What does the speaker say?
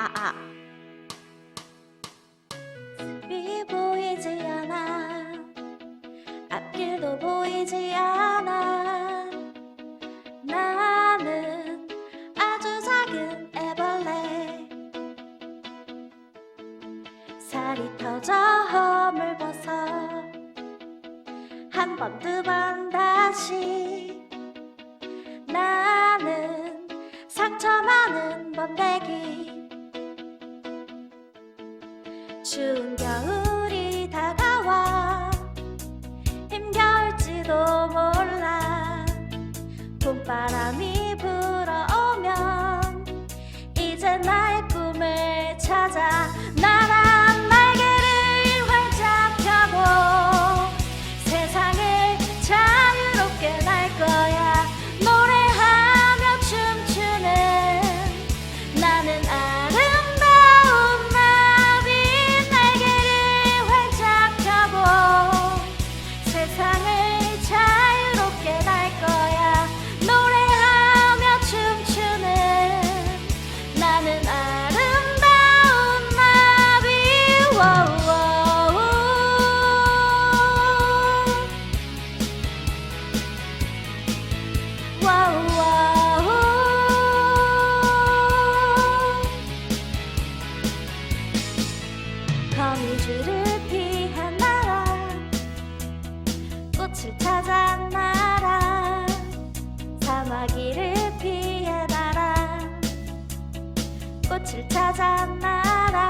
아 아. 숲이 보이지 않아. 앞길도 보이지 않아. 나는 아주 작은 애벌레. 살이 터져 허물 벗어. 한 번 두 번 다시. 나는 상처 많은 번데기 추운 겨울이 다가와 힘겨울지도 몰라. 봄바람이 불 세상을 자 꽃을 찾아 날아 사마귀를 피해 날아 꽃을 찾아 날아